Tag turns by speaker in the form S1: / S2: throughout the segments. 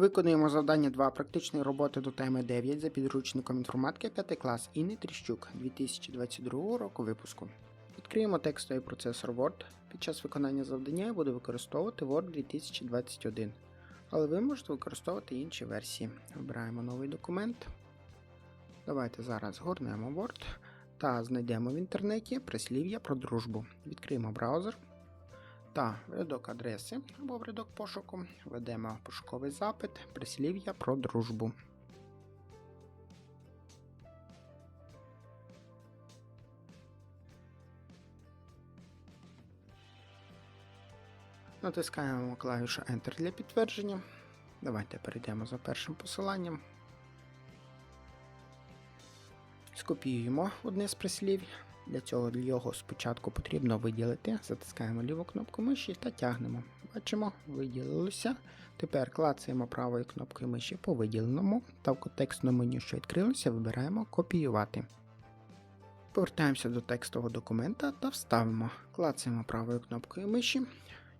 S1: Виконуємо завдання 2 практичної роботи до теми 9 за підручником інформатики 5 клас Інни Тріщук 2022 року випуску. Відкриємо текстовий процесор Word. Під час виконання завдання я буду використовувати Word 2021, але ви можете використовувати інші версії. Вибираємо новий документ. Давайте зараз згорнемо Word та знайдемо в інтернеті прислів'я про дружбу. Відкриємо браузер та в рядок адреси або в рядок пошуку введемо пошуковий запит прислів'я про дружбу. Натискаємо клавішу Enter для підтвердження. Давайте перейдемо за першим посиланням. Скопіюємо одне з прислів. Для цього його спочатку потрібно виділити. Затискаємо ліву кнопку миші та тягнемо. Бачимо, виділилося. Тепер клацаємо правою кнопкою миші по виділеному та в контекстному меню, що відкрилося, вибираємо Копіювати. Повертаємося до текстового документа та вставимо. Клацаємо правою кнопкою миші.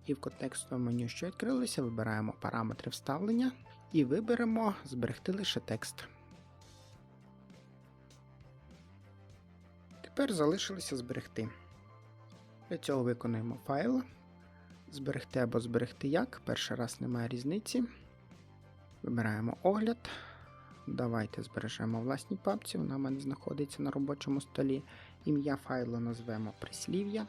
S1: І в контекстовому меню, що відкрилося, вибираємо параметри вставлення і виберемо Зберегти лише текст. Тепер залишилося зберегти. Для цього виконуємо файл. Зберегти або зберегти як. Перший раз немає різниці. Вибираємо огляд. Давайте збережемо в власній папці. Вона в мене знаходиться на робочому столі. Ім'я файлу назвемо прислів'я.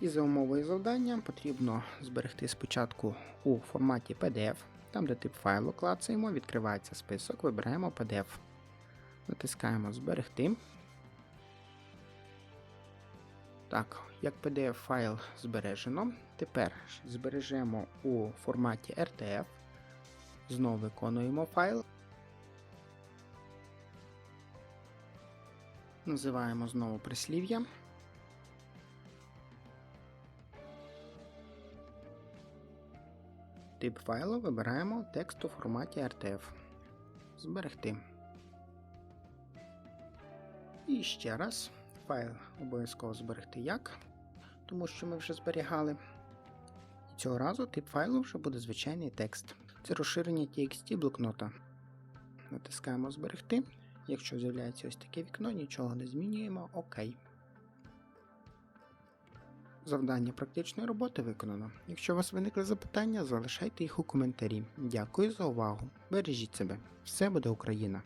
S1: І за умовою завдання потрібно зберегти спочатку у форматі PDF. Там, де тип файлу клацаємо, відкривається список, вибираємо PDF. Натискаємо Зберегти. Так, як PDF файл збережено. Тепер збережемо у форматі RTF. Знову виконуємо файл. Називаємо знову прислів'я. Тип файлу вибираємо текст у форматі RTF. Зберегти. І ще раз. Файл обов'язково зберегти як, тому що ми вже зберігали. І цього разу тип файлу вже буде звичайний текст. Це розширення TXT блокнота. Натискаємо Зберегти. Якщо з'являється ось таке вікно, нічого не змінюємо. ОК. Завдання практичної роботи виконано. Якщо у вас виникли запитання, залишайте їх у коментарі. Дякую за увагу. Бережіть себе. Все буде Україна!